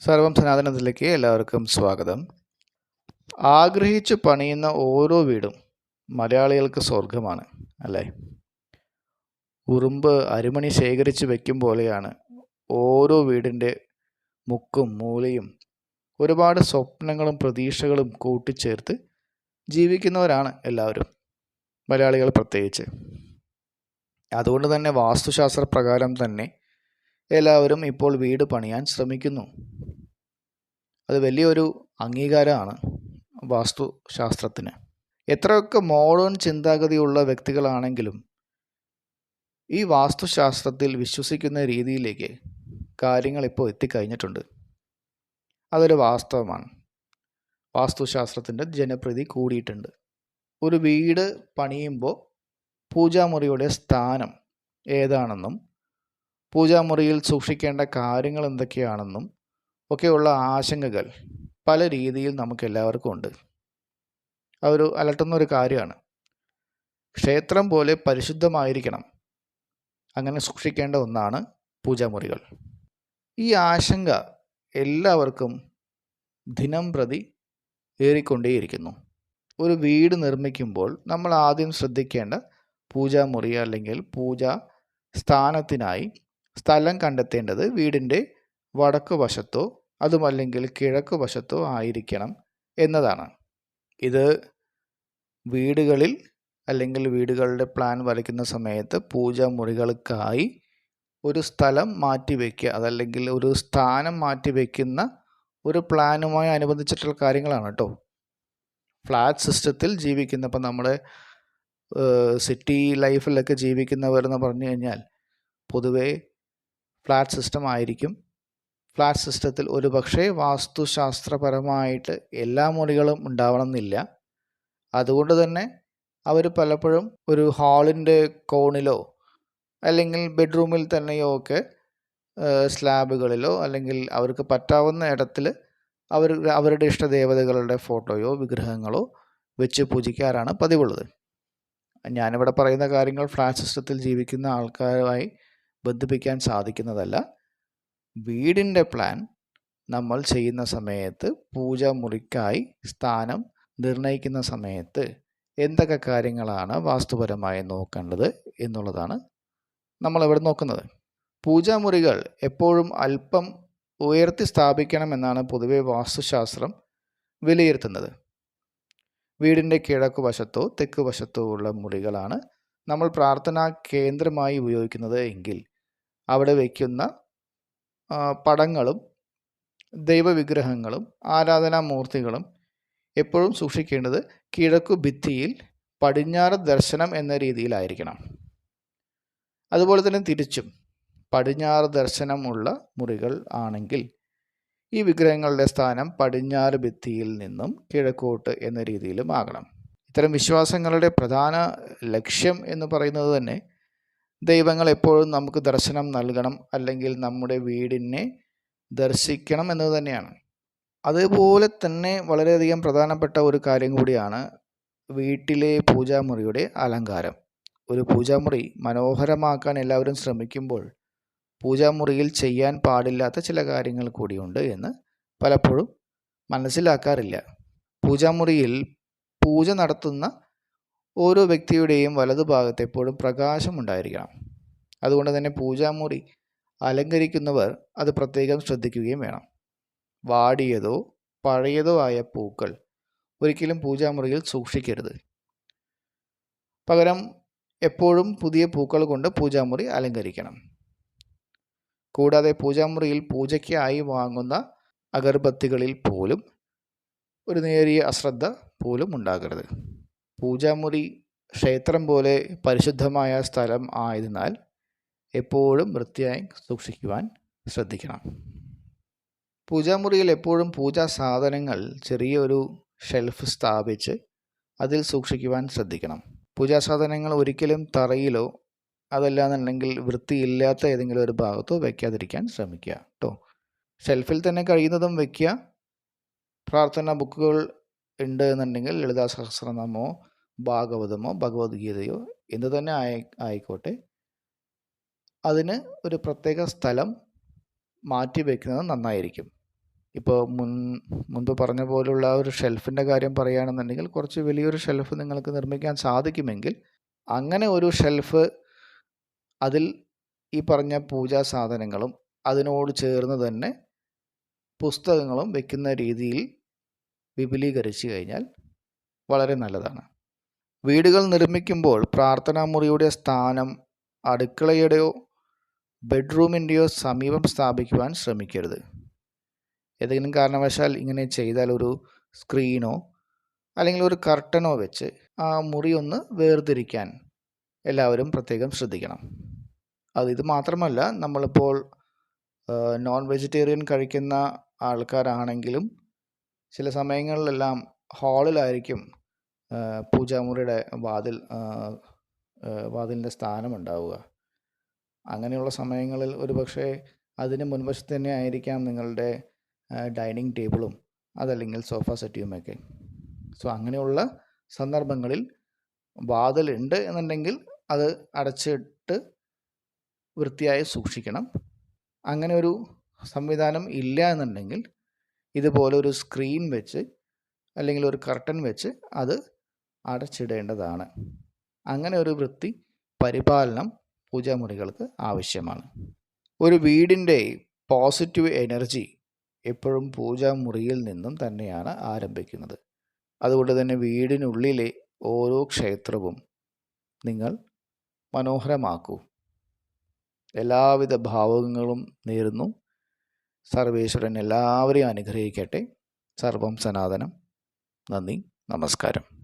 സർവം സനാതനത്തിലേക്ക് എല്ലാവർക്കും സ്വാഗതം. ആഗ്രഹിച്ച് പണിയുന്ന ഓരോ വീടും മലയാളികൾക്ക് സ്വർഗമാണ് അല്ലേ? ഉറുമ്പ് അരിമണി ശേഖരിച്ച് വെക്കും പോലെയാണ് ഓരോ വീടിന്റെ മുക്കും മൂലയും ഒരുപാട് സ്വപ്നങ്ങളും പ്രതീക്ഷകളും കൂട്ടിച്ചേർത്ത് ജീവിക്കുന്നവരാണ് എല്ലാവരും മലയാളികൾ പ്രത്യേകിച്ച്. അതുകൊണ്ട് തന്നെ വാസ്തുശാസ്ത്ര പ്രകാരം തന്നെ എല്ലാവരും ഇപ്പോൾ വീട് പണിയാൻ ശ്രമിക്കുന്നു. അത് വലിയൊരു അംഗീകാരമാണ് വാസ്തുശാസ്ത്രത്തിന്. എത്രയൊക്കെ മോഡേൺ ചിന്താഗതിയുള്ള വ്യക്തികളാണെങ്കിലും ഈ വാസ്തുശാസ്ത്രത്തിൽ വിശ്വസിക്കുന്ന രീതിയിലേക്ക് കാര്യങ്ങൾ ഇപ്പോൾ എത്തിക്കഴിഞ്ഞിട്ടുണ്ട്. അതൊരു വാസ്തവമാണ്. വാസ്തുശാസ്ത്രത്തിന്റെ ജനപ്രീതി കൂടിയിട്ടുണ്ട്. ഒരു വീട് പണിയുമ്പോൾ പൂജാമുറിയുടെ സ്ഥാനം ഏതാണെന്നും പൂജാമുറിയിൽ സൂക്ഷിക്കേണ്ട കാര്യങ്ങൾ എന്തൊക്കെയാണെന്നും ഒക്കെയുള്ള ആശങ്കകൾ പല രീതിയിൽ നമുക്ക് എല്ലാവർക്കും ഉണ്ട്. അതൊരു അലട്ടുന്ന ഒരു കാര്യമാണ്. ക്ഷേത്രം പോലെ പരിശുദ്ധമായിരിക്കണം. അങ്ങനെ സൂക്ഷിക്കേണ്ട ഒന്നാണ് പൂജാമുറികൾ. ഈ ആശങ്ക എല്ലാവർക്കും ദിനം പ്രതി ഏറിക്കൊണ്ടേയിരിക്കുന്നു. ഒരു വീട് നിർമ്മിക്കുമ്പോൾ നമ്മൾ ആദ്യം ശ്രദ്ധിക്കേണ്ട പൂജാമുറി അല്ലെങ്കിൽ പൂജാ സ്ഥാനത്തിനായി സ്ഥലം കണ്ടെത്തേണ്ടത് വീടിന്റെ വടക്ക് വശത്തോ അതുമല്ലെങ്കിൽ കിഴക്ക് വശത്തോ ആയിരിക്കണം എന്നതാണ്. ഇത് വീടുകളിൽ അല്ലെങ്കിൽ വീടുകളുടെ പ്ലാൻ വരയ്ക്കുന്ന സമയത്ത് പൂജാമുറികൾക്കായി ഒരു സ്ഥലം മാറ്റി വയ്ക്കുക അതല്ലെങ്കിൽ ഒരു സ്ഥാനം മാറ്റി വയ്ക്കുന്ന ഒരു പ്ലാനുമായി അനുബന്ധിച്ചിട്ടുള്ള കാര്യങ്ങളാണ് കേട്ടോ ഫ്ലാറ്റ് സിസ്റ്റത്തിൽ ജീവിക്കുന്ന ഇപ്പം നമ്മുടെ സിറ്റി ലൈഫിലൊക്കെ ജീവിക്കുന്നവരെന്ന് പറഞ്ഞു കഴിഞ്ഞാൽ പൊതുവേ ഫ്ലാറ്റ് സിസ്റ്റം ആയിരിക്കും. ഫ്ലാറ്റ് സിസ്റ്റത്തിൽ ഒരു പക്ഷേ വാസ്തുശാസ്ത്രപരമായിട്ട് എല്ലാ മുറികളും ഉണ്ടാവണമെന്നില്ല. അതുകൊണ്ട് തന്നെ അവർ പലപ്പോഴും ഒരു ഹാളിന്റെ കോണിലോ അല്ലെങ്കിൽ ബെഡ്റൂമിൽ തന്നെയോ ഒക്കെ സ്ലാബുകളിലോ അല്ലെങ്കിൽ അവർക്ക് പറ്റാവുന്ന ഇടത്തിൽ അവർ അവരുടെ ഇഷ്ടദേവതകളുടെ ഫോട്ടോയോ വിഗ്രഹങ്ങളോ വെച്ച് പൂജിക്കാറാണ് പതിവുള്ളത്. ഞാനിവിടെ പറയുന്ന കാര്യങ്ങൾ ഫ്ലാറ്റ് സിസ്റ്റത്തിൽ ജീവിക്കുന്ന ആൾക്കാരുമായി ബന്ധിപ്പിക്കാൻ സാധിക്കുന്നതല്ല. വീടിന്റെ പ്ലാൻ നമ്മൾ ചെയ്യുന്ന സമയത്ത് പൂജാമുറിക്കായി സ്ഥാനം നിർണയിക്കുന്ന സമയത്ത് എന്തൊക്കെ കാര്യങ്ങളാണ് വാസ്തുപരമായി നോക്കേണ്ടത് എന്നുള്ളതാണ് നമ്മളിവിടെ നോക്കുന്നത്. പൂജാമുറികൾ എപ്പോഴും അല്പം ഉയർത്തി സ്ഥാപിക്കണമെന്നാണ് പൊതുവെ വാസ്തുശാസ്ത്രം വിലയിരുത്തുന്നത്. വീടിന്റെ കിഴക്ക് വശത്തോ തെക്ക് വശത്തോ ഉള്ള മുറികളാണ് നമ്മൾ പ്രാർത്ഥനാ കേന്ദ്രമായി ഉപയോഗിക്കുന്നത് എങ്കിൽ അവിടെ വയ്ക്കുന്ന പടങ്ങളും ദൈവവിഗ്രഹങ്ങളും ആരാധനാമൂർത്തികളും എപ്പോഴും സൂക്ഷിക്കേണ്ടത് കിഴക്കു ഭിത്തിയിൽ പടിഞ്ഞാറ് ദർശനം എന്ന രീതിയിലായിരിക്കണം. അതുപോലെ തന്നെ തിരിച്ചും പടിഞ്ഞാറ് ദർശനമുള്ള മുറികൾ ആണെങ്കിൽ ഈ വിഗ്രഹങ്ങളുടെ സ്ഥാനം പടിഞ്ഞാറ് ഭിത്തിയിൽ നിന്നും കിഴക്കോട്ട് എന്ന രീതിയിലും ആകണം. ഇത്തരം വിശ്വാസങ്ങളുടെ പ്രധാന ലക്ഷ്യം എന്ന് പറയുന്നത് തന്നെ ദൈവങ്ങൾ എപ്പോഴും നമുക്ക് ദർശനം നൽകണം അല്ലെങ്കിൽ നമ്മുടെ വീടിനെ ദർശിക്കണം എന്നത് തന്നെയാണ്. അതുപോലെ തന്നെ വളരെയധികം പ്രധാനപ്പെട്ട ഒരു കാര്യം കൂടിയാണ് വീട്ടിലെ പൂജാമുറിയുടെ അലങ്കാരം. ഒരു പൂജാമുറി മനോഹരമാക്കാൻ എല്ലാവരും ശ്രമിക്കുമ്പോൾ പൂജാമുറിയിൽ ചെയ്യാൻ പാടില്ലാത്ത ചില കാര്യങ്ങൾ കൂടിയുണ്ട് എന്ന് പലപ്പോഴും മനസ്സിലാക്കാറില്ല. പൂജാമുറിയിൽ പൂജ നടത്തുന്ന ഓരോ വ്യക്തിയുടെയും വലതുഭാഗത്ത് എപ്പോഴും പ്രകാശമുണ്ടായിരിക്കണം. അതുകൊണ്ട് തന്നെ പൂജാമുറി അലങ്കരിക്കുന്നവർ അത് പ്രത്യേകം ശ്രദ്ധിക്കുകയും വേണം. വാടിയതോ പഴയതോ ആയ പൂക്കൾ ഒരിക്കലും പൂജാമുറിയിൽ സൂക്ഷിക്കരുത്. പകരം എപ്പോഴും പുതിയ പൂക്കൾ കൊണ്ട് പൂജാമുറി അലങ്കരിക്കണം. കൂടാതെ പൂജാമുറിയിൽ പൂജയ്ക്കായി വാങ്ങുന്ന അഗർബത്തികളിൽ പോലും ഒരു നേരിയ അശ്രദ്ധ പോലും ഉണ്ടാകരുത്. പൂജാമുറി ക്ഷേത്രം പോലെ പരിശുദ്ധമായ സ്ഥലം ആയതിനാൽ എപ്പോഴും വൃത്തിയായി സൂക്ഷിക്കുവാൻ ശ്രദ്ധിക്കണം. പൂജാമുറിയിൽ എപ്പോഴും പൂജാ സാധനങ്ങൾ ചെറിയൊരു ഷെൽഫ് സ്ഥാപിച്ച് അതിൽ സൂക്ഷിക്കുവാൻ ശ്രദ്ധിക്കണം. പൂജാ സാധനങ്ങൾ ഒരിക്കലും തറയിലോ അതല്ലാന്നുണ്ടെങ്കിൽ വൃത്തിയില്ലാത്ത ഏതെങ്കിലും ഒരു ഭാഗത്തോ വയ്ക്കാതിരിക്കാൻ ശ്രമിക്കുക കേട്ടോ ഷെൽഫിൽ തന്നെ കഴിയുന്നതും വയ്ക്കുക പ്രാർത്ഥന ബുക്കുകൾ ഉണ്ട് എന്നുണ്ടെങ്കിൽ ലളിതാ സഹസ്രനാമോ ഭാഗവതമോ ഭഗവത്ഗീതയോ എന്ത് തന്നെ ആയി ആയിക്കോട്ടെ. അതിന് ഒരു പ്രത്യേക സ്ഥലം മാറ്റി വയ്ക്കുന്നത് നന്നായിരിക്കും. ഇപ്പോൾ മുൻ മുൻപ് പറഞ്ഞ പോലുള്ള ഒരു ഷെൽഫിന്റെ കാര്യം പറയുകയാണെന്നുണ്ടെങ്കിൽ കുറച്ച് വലിയൊരു ഷെൽഫ് നിങ്ങൾക്ക് നിർമ്മിക്കാൻ സാധിക്കുമെങ്കിൽ അങ്ങനെ ഒരു ഷെൽഫ് അതിൽ ഈ പറഞ്ഞ പൂജാ സാധനങ്ങളും അതിനോട് ചേർന്ന് തന്നെ പുസ്തകങ്ങളും വെക്കുന്ന രീതിയിൽ വിപുലീകരിച്ച് കഴിഞ്ഞാൽ വളരെ നല്ലതാണ്. വീടുകൾ നിർമ്മിക്കുമ്പോൾ പ്രാർത്ഥനാ മുറിയുടെ സ്ഥാനം അടുക്കളയുടെയോ ബെഡ്റൂമിന്റെയോ സമീപം സ്ഥാപിക്കുവാൻ ശ്രമിക്കരുത്. ഏതെങ്കിലും കാരണവശാൽ ഇങ്ങനെ ചെയ്താൽ ഒരു സ്ക്രീനോ അല്ലെങ്കിൽ ഒരു കർട്ടനോ വെച്ച് ആ മുറി ഒന്ന് വേർതിരിക്കാൻ എല്ലാവരും പ്രത്യേകം ശ്രദ്ധിക്കണം. അത് ഇത് മാത്രമല്ല നമ്മളിപ്പോൾ നോൺ വെജിറ്റേറിയൻ കഴിക്കുന്ന ആൾക്കാരാണെങ്കിലും ചില സമയങ്ങളിലെല്ലാം ഹാളിലായിരിക്കും പൂജാമുറിയുടെ വാതിൽ വാതിലിന്റെ സ്ഥാനമുണ്ടാവുക അങ്ങനെയുള്ള സമയങ്ങളിൽ ഒരു പക്ഷേ അതിന് മുൻവശത്ത് തന്നെ ആയിരിക്കാം നിങ്ങളുടെ ഡൈനിങ് ടേബിളും അതല്ലെങ്കിൽ സോഫ സെറ്റിയുമൊക്കെ സോ അങ്ങനെയുള്ള സന്ദർഭങ്ങളിൽ വാതിലുണ്ട് എന്നുണ്ടെങ്കിൽ അത് അടച്ചിട്ട് വൃത്തിയായി സൂക്ഷിക്കണം. അങ്ങനെ ഒരു സംവിധാനം ഇല്ല എന്നുണ്ടെങ്കിൽ ഇതുപോലെ ഒരു സ്ക്രീൻ വെച്ച് അല്ലെങ്കിൽ ഒരു കർട്ടൻ വെച്ച് അത് അടച്ചിടേണ്ടതാണ്. അങ്ങനെ ഒരു വൃത്തി പരിപാലനം പൂജാമുറികൾക്ക് ആവശ്യമാണ്. ഒരു വീടിന്റെ പോസിറ്റീവ് എനർജി എപ്പോഴും പൂജാമുറിയിൽ നിന്നും തന്നെയാണ് ആരംഭിക്കുന്നത്. അതുകൊണ്ട് തന്നെ വീടിനുള്ളിലെ ഓരോ ക്ഷേത്രവും നിങ്ങൾ മനോഹരമാക്കൂ. എല്ലാവിധ ഭാവങ്ങളും നേരുന്നു. സർവേശ്വരൻ എല്ലാവരെയും അനുഗ്രഹിക്കട്ടെ. സർവം സനാതനം. നന്ദി. നമസ്കാരം.